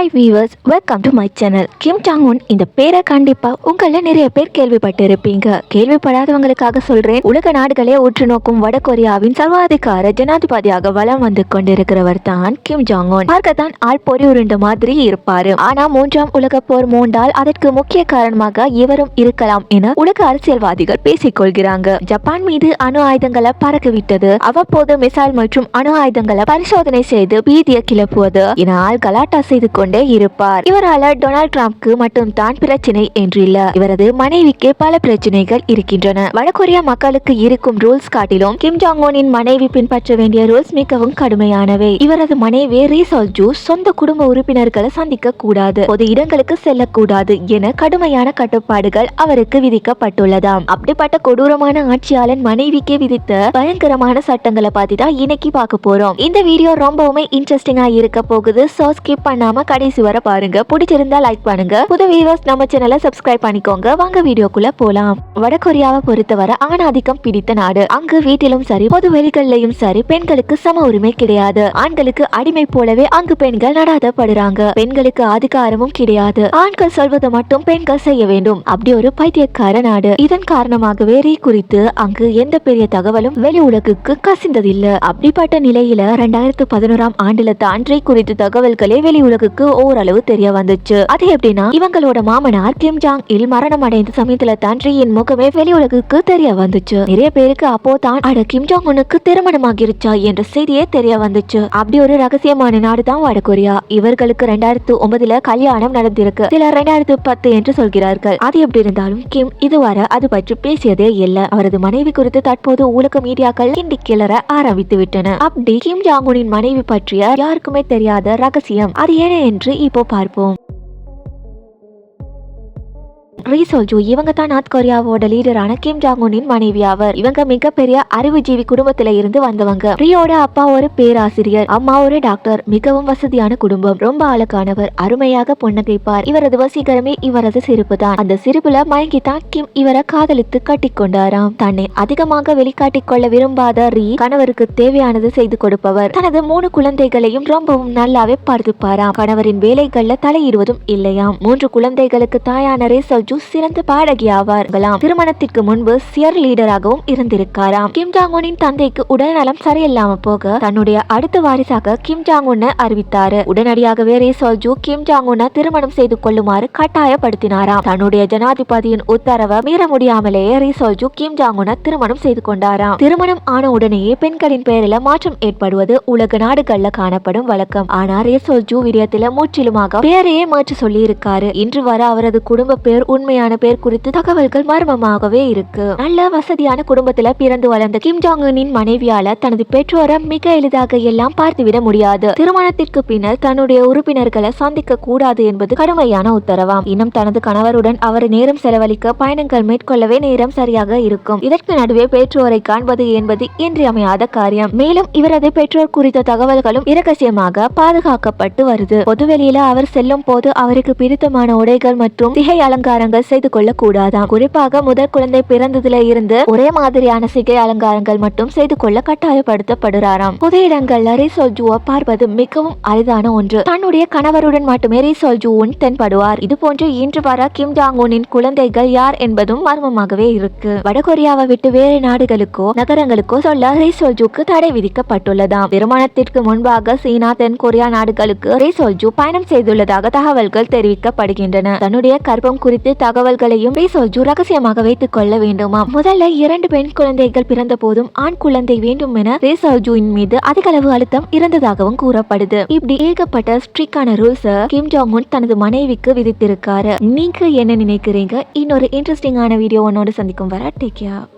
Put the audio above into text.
Hi viewers welcome to my channel Kim Jong Un இந்த பேரை கண்டிப்பா உங்கள நிறைய பேர் கேள்விப்பட்டிருப்பீங்க. கேள்விப்படாதவங்களுக்காக சொல்றேன். உலக நாடுகளே உற்று நோக்கும் வட கொரியாவின் சர்வாதிகார ஜனாதிபதியாக வலம் வந்து கொண்டிருக்கிறவர் தான் கிம் ஜாங் உன் பார்க்கத்தான் ஆள் பொறி உருண்ட மாதிரி இருப்பாரு. ஆனா மூன்றாம் உலக போர் மூண்டால் அதற்கு முக்கிய காரணமாக இவரும் இருக்கலாம் என உலக அரசியல்வாதிகள் பேசிக்கொள்கிறாங்க. ஜப்பான் மீது அணு ஆயுதங்களை பறக்கவிட்டது அவ்வப்போது மிசைல் மற்றும் அணு ஆயுதங்களை பரிசோதனை செய்து பீதியை கிளப்புவது என ஆள் கலாட்டா செய்து கொண்டு இருப்பார். இவரால டொனால்ட் ட்ரம்ப்க்கு மட்டும் தான் பிரச்சனை என்றில்ல. இவரது மனைவிக்கு பல பிரச்சனைகள் இருக்கின்றன. வடகொரிய மக்களுக்கு இருக்கும் ரூல்ஸ் காட்டிலும் கிம் ஜாங்கோனின் மனைவி பின்பற்ற வேண்டிய ரூல்ஸ் மிகவும் கடுமையானவை. இவரது மனைவி ரீசால் ஜூ சொந்த குடும்ப உறுப்பினர்களை சந்திக்க கூடாது. பொது இடங்களுக்கு செல்லக்கூடாது என கடுமையான கட்டுப்பாடுகள் அவருக்கு விதிக்கப்பட்டுள்ளதாம். அப்படிப்பட்ட கொடூரமான ஆட்சியாளன் மனைவிக்கே விதித்த பயங்கரமான சட்டங்களை பார்த்து தான் இன்னைக்கு பார்க்க போறோம். இந்த வீடியோ ரொம்பவுமே இன்ட்ரெஸ்டிங்கா இருக்க போகுது. சோ ஸ்கிப் பண்ணாம கடைசி வர பாருங்க. பிடிச்சிருந்தா லைக் பண்ணுங்க. புது வியூவர்ஸ் நம்ம சேனலை சப்ஸ்கிரைப் பண்ணிக்கோங்க. வாங்க வீடியோக்குள்ள போலாம். வடகொரியாவை பொறுத்தவரை ஆணாதிக்கம் பிடித்த நாடு. அங்கு வீட்டிலும் சரி பொது வெளிகள்லயும் சரி பெண்களுக்கு சம உரிமை கிடையாது. ஆண்களுக்கு அடிமை போலவே அங்கு பெண்கள் நடாதப்படுறாங்க பெண்களுக்கு அதிகாரமும் கிடையாது. ஆண்கள் சொல்வது மட்டும் பெண்கள் செய்ய வேண்டும். அப்படி ஒரு பைத்தியக்கார நாடு. இதன் காரணமாகவே ரீ குறித்து அங்கு எந்த பெரிய தகவலும் வெளி உலகுக்கு கசிந்ததில்லை. அப்படிப்பட்ட நிலையில ரெண்டாயிரத்து பதினோராம் ஆண்டுல தான் ரீ குறித்த தகவல்களே வெளி உலகுக்கு ஓரளவு தெரிய வந்துச்சு. அது எப்படின்னா இவங்களோட மாமனார் கிம் ஜாங் இல் மரணம் அடைந்த சமயத்துல தான் ரீயின் முகமே வெளி உலகுக்கு தெரிய வந்துச்சு. நிறைய பேருக்கு அப்போ தான் அட கிம் ஜாங் உனக்கு திருமணமாகிருச்சா என்ற செய்தியே தெரிய வந்துச்சு. அப்படி ஒரு ரகசியமான நாடு தான் வடகொரியா. இவர்களுக்கு ரெண்டாயிரத்து ஒன்பதுல கல்யாணம் நடந்திருக்கு. சிலர் ரெண்டாயிரத்து பத்து என்று சொல்கிறார்கள். அது எப்படி இருந்தாலும் கிம் இதுவரை அது பற்றி பேசியதே இல்ல. அவரது மனைவி குறித்து தற்போது உலக மீடியாக்கள் கிண்டி கிளற ஆரம்பித்து விட்டன. அப்படி கிம் ஜாங்குனின் மனைவி பற்றிய யாருக்குமே தெரியாத ரகசியம். அது ஏன என்று இப்போ பார்ப்போம். ரீசோல்ஜு இவங்க தான் நார்த் கொரியாவோட லீடரான கிம் ஜாங்குனின் மனைவி ஆவர். இவங்க மிகப்பெரிய அறிவுஜீவி குடும்பத்தில இருந்து வந்தவங்க. ரியோட அப்பா ஒரு பேராசிரியர் அம்மா ஒரு டாக்டர். மிகவும் வசதியான குடும்பம். ரொம்ப அழகானவர். அருமையாக புன்னகைப்பார். இவரது வசீகரமே இவரது சிரிப்பு தான் அந்த சிரிப்புல மயங்கி தான் கிம் இவரை காதலித்து கட்டிக்கொண்டாராம் தன்னை அதிகமாக வெளிக்காட்டிக் கொள்ள விரும்பாத ரீ கணவருக்கு தேவையானது செய்து கொடுப்பவர். தனது மூணு குழந்தைகளையும் ரொம்பவும் நல்லாவே பார்த்துப்பாராம். கணவரின் வேலைகள்ல தலையிடுவதும் இல்லையாம். மூன்று குழந்தைகளுக்கு தாயான ரேசல்ஜு சிறந்த பாடகி ஆவார்களாம். திருமணத்திற்கு முன்பு சியர் லீடராகவும் இருந்திருக்காராம். கிம் ஜாங்கோனின் தந்தைக்கு உடல்நலம் சரியில்லாம போக தன்னுடைய அடுத்த வாரிசாக கிம் ஜாங் அறிவித்தாரு. உடனடியாகவே ரேசோல்ஜு கிம் ஜாங் திருமணம் செய்து கொள்ளுமாறு கட்டாயப்படுத்தினாராம். தன்னுடைய ஜனாதிபதியின் உத்தரவை மீற முடியாமலேயே ரீசோல்ஜு கிம் ஜாங் திருமணம் செய்து கொண்டாராம். திருமணம் ஆன உடனேயே பெண்களின் பெயரில மாற்றம் ஏற்படுவது உலக நாடுகள்ல காணப்படும் வழக்கம். ஆனா ரேசோல்ஜு விடயத்துல முற்றிலுமாக பெயரையே மாற்றி சொல்லி இருக்காரு இன்று வர அவரது குடும்ப பேர் உண்மையான பேர் குறித்து தகவல்கள் மர்மமாகவே இருக்கு. நல்ல வசதியான குடும்பத்துல பிறந்து வளர்ந்த கிம் ஜாங் மனைவியால தனது பெற்றோரை மிக எளிதாக எல்லாம் பார்த்துவிட முடியாது. திருமணத்திற்கு பின்னர் தன்னுடைய உறுப்பினர்களை சந்திக்க கூடாது என்பது கடுமையான உத்தரவாம். இன்னும் தனது கணவருடன் அவர் நேரம் செலவழிக்க பயணங்கள் மேற்கொள்ளவே நேரம் சரியாக இருக்கும். இதற்கு நடுவே பெற்றோரை காண்பது என்பது இன்றியமையாத காரியம். மேலும் இவரது பெற்றோர் குறித்த தகவல்களும் இரகசியமாக பாதுகாக்கப்பட்டு வருது. பொதுவெளியில அவர் செல்லும் போது அவருக்கு பிடித்தமான உடைகள் மற்றும் திகை அலங்காரங்கள் செய்து கொள்ள கூடாதாம் குறிப்பாக முதல் குழந்தை பிறந்ததுல இருந்து ஒரே மாதிரியான சிகை அலங்காரங்கள் மட்டும் செய்து கொள்ள கட்டாயப்படுத்தப்படுறாராம். பொது இடங்கள்ல ரீசோல்ஜுவை பார்ப்பது மிகவும் அரிதான ஒன்று. தன்னுடைய கணவருடன் மட்டுமே ரீசோல்ஜுவுன் தென்படுவார். இது போன்று இன்று வர கிம் ஜாங் உனின் குழந்தைகள் யார் என்பதும் மர்மமாகவே இருக்கு. வடகொரியாவை விட்டு வேறு நாடுகளுக்கோ நகரங்களுக்கோ சொல்ல ரீசோல்ஜுக்கு தடை விதிக்கப்பட்டுள்ளதாம். திருமணத்திற்கு முன்பாக சீனா தென் கொரியா நாடுகளுக்கு ரீசோல்ஜு பயணம் செய்துள்ளதாக தகவல்கள் தெரிவிக்கப்படுகின்றன. தன்னுடைய கர்ப்பம் குறித்து தகவல்களையும் ரீசோல்ஜு ரகசியமாக வைத்துக் கொள்ள வேண்டுமா முதல்ல இரண்டு பெண் குழந்தைகள் பிறந்த போதும் ஆண் குழந்தை வேண்டும் என ரீசோல்ஜுவின் மீது அதிக அளவு அழுத்தம் இருந்ததாகவும் கூறப்படுது. இப்படி ஏகப்பட்ட ஸ்ட்ரிக்டான ரூல்ஸ் கிம் ஜாங் உன் தனது மனைவிக்கு விதித்திருக்காரு. நீங்க என்ன நினைக்கிறீங்க? இன்னொரு இன்ட்ரெஸ்டிங்கான வீடியோ உன்னோட சந்திக்கும் வர டேக் கேர்